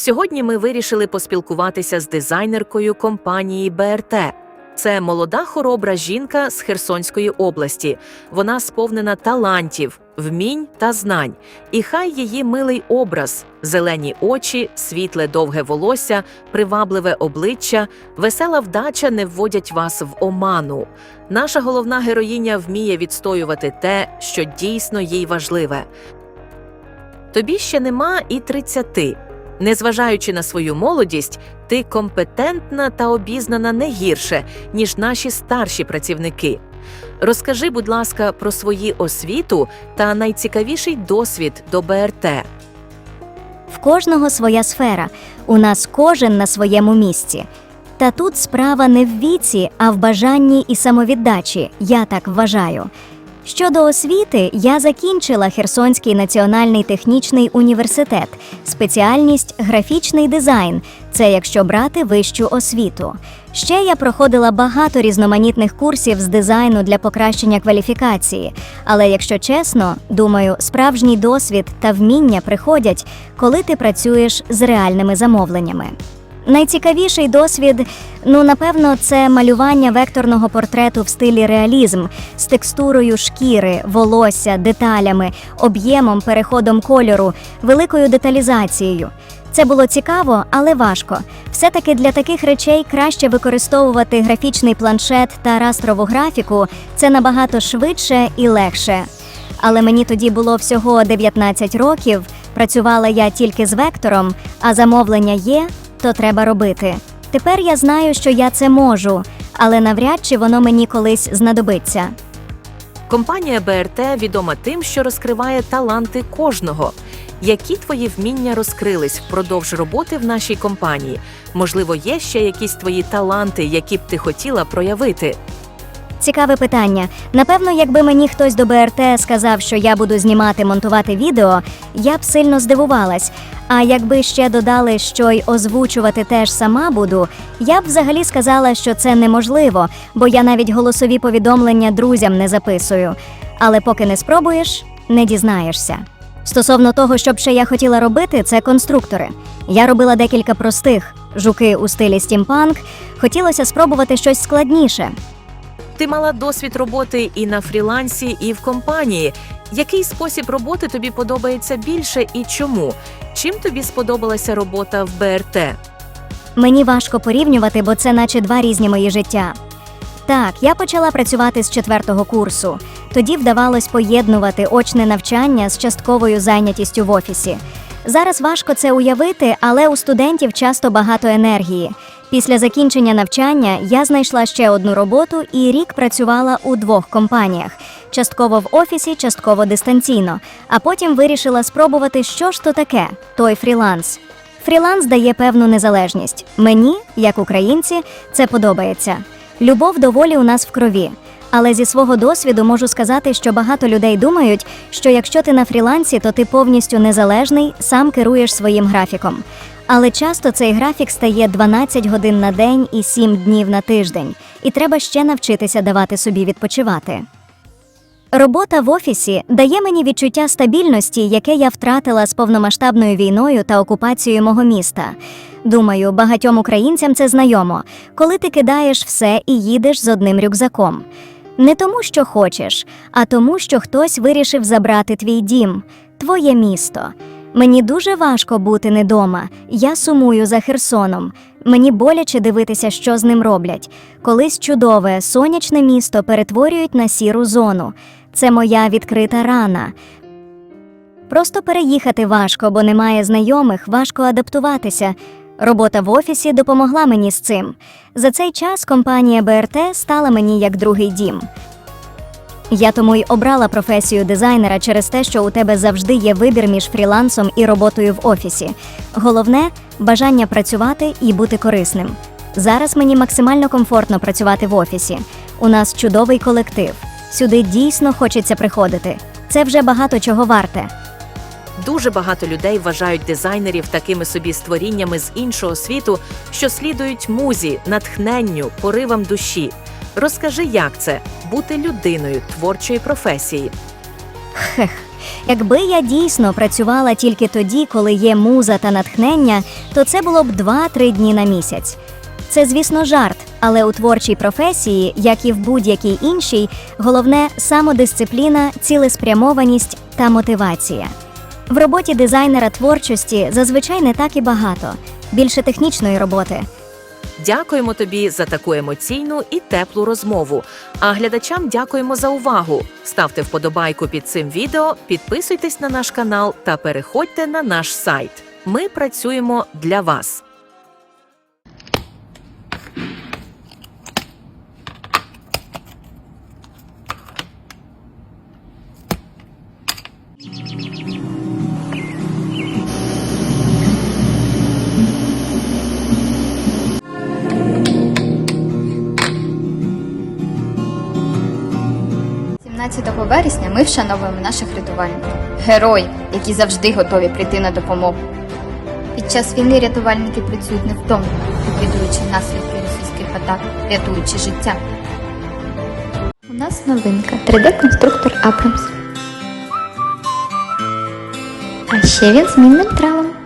Сьогодні ми вирішили поспілкуватися з дизайнеркою компанії БРТ. Це молода хоробра жінка з Херсонської області. Вона сповнена талантів, вмінь та знань. І хай її милий образ, зелені очі, світле довге волосся, привабливе обличчя, весела вдача не вводять вас в оману. Наша головна героїня вміє відстоювати те, що дійсно їй важливе. Тобі ще нема і тридцяти. Незважаючи на свою молодість, ти компетентна та обізнана не гірше, ніж наші старші працівники. Розкажи, будь ласка, про свої освіту та найцікавіший досвід до БРТ. В кожного своя сфера, у нас кожен на своєму місці. Та тут справа не в віці, а в бажанні і самовіддачі, я так вважаю. Щодо освіти, я закінчила Херсонський національний технічний університет, спеціальність графічний дизайн. Це якщо брати вищу освіту. Ще я проходила багато різноманітних курсів з дизайну для покращення кваліфікації. Але якщо чесно, думаю, справжній досвід та вміння приходять, коли ти працюєш з реальними замовленнями. Найцікавіший досвід, ну напевно, це малювання векторного портрету в стилі реалізм з текстурою шкіри, волосся, деталями, об'ємом, переходом кольору, великою деталізацією. Це було цікаво, але важко. Все-таки для таких речей краще використовувати графічний планшет та растрову графіку. Це набагато швидше і легше. Але мені тоді було всього 19 років. Працювала я тільки з вектором, а замовлення є, то треба робити. Тепер я знаю, що я це можу, але навряд чи воно мені колись знадобиться. Компанія БРТ відома тим, що розкриває таланти кожного. Які твої вміння розкрились впродовж роботи в нашій компанії? Можливо, є ще якісь твої таланти, які б ти хотіла проявити? Цікаве питання. Напевно, якби мені хтось до БРТ сказав, що я буду знімати монтувати відео, я б сильно здивувалась. А якби ще додали, що й озвучувати теж сама буду, я б взагалі сказала, що це неможливо, бо я навіть голосові повідомлення друзям не записую. Але поки не спробуєш, не дізнаєшся. Стосовно того, що б ще я хотіла робити, це конструктори. Я робила декілька простих жуки у стилі стімпанк. Хотілося спробувати щось складніше. Ти мала досвід роботи і на фрілансі, і в компанії. Який спосіб роботи тобі подобається більше і чому? Чим тобі сподобалася робота в БРТ? Мені важко порівнювати, бо це наче два різні мої життя. Так, я почала працювати з четвертого курсу. Тоді вдавалось поєднувати очне навчання з частковою зайнятістю в офісі. Зараз важко це уявити, але у студентів часто багато енергії. Після закінчення навчання я знайшла ще одну роботу і рік працювала у двох компаніях: частково в офісі, частково дистанційно. А потім вирішила спробувати, що ж то таке той фріланс. Фріланс дає певну незалежність. Мені, як українці, це подобається. Любов до волі у нас в крові. Але зі свого досвіду можу сказати, що багато людей думають, що якщо ти на фрілансі, то ти повністю незалежний, сам керуєш своїм графіком. Але часто цей графік стає 12 годин на день і 7 днів на тиждень, і треба ще навчитися давати собі відпочивати. Робота в офісі дає мені відчуття стабільності, яке я втратила з повномасштабною війною та окупацією мого міста. Думаю, багатьом українцям це знайомо, коли ти кидаєш все і їдеш з одним рюкзаком. Не тому, що хочеш, а тому, що хтось вирішив забрати твій дім, твоє місто. Мені дуже важко бути не дома. Я сумую за Херсоном. Мені боляче дивитися, що з ним роблять. Колись чудове, сонячне місто перетворюють на сіру зону. Це моя відкрита рана. Просто переїхати важко, бо немає знайомих, важко адаптуватися. Робота в офісі допомогла мені з цим. За цей час компанія БРТ стала мені як другий дім. Я тому й обрала професію дизайнера через те, що у тебе завжди є вибір між фрілансом і роботою в офісі. Головне бажання працювати і бути корисним. Зараз мені максимально комфортно працювати в офісі. У нас чудовий колектив. Сюди дійсно хочеться приходити. Це вже багато чого варте. Дуже багато людей вважають дизайнерів такими собі створіннями з іншого світу, що слідують музі, натхненню, поривам душі. Розкажи, як це бути людиною творчої професії. Хех, Якби я дійсно працювала тільки тоді, коли є муза та натхнення, то це було б 2-3 дні на місяць. Це, звісно, жарт, але у творчій професії, як і в будь-якій іншій, головне самодисципліна, цілеспрямованість та мотивація. В роботі дизайнера творчості зазвичай не так і багато, більше технічної роботи. Дякуємо тобі за таку емоційну і теплу розмову. А глядачам дякуємо за увагу. Ставте вподобайку під цим відео, підписуйтесь на наш канал та переходьте на наш сайт. Ми працюємо для вас. – 17 вересня ми вшановуємо наших рятувальників. Герої, які завжди готові прийти на допомогу. Під час війни рятувальники працюють невтомно, ліквідуючи наслідки російських атак, рятуючи життя. У нас новинка 3D-конструктор Abrams. А ще він змінним тралом.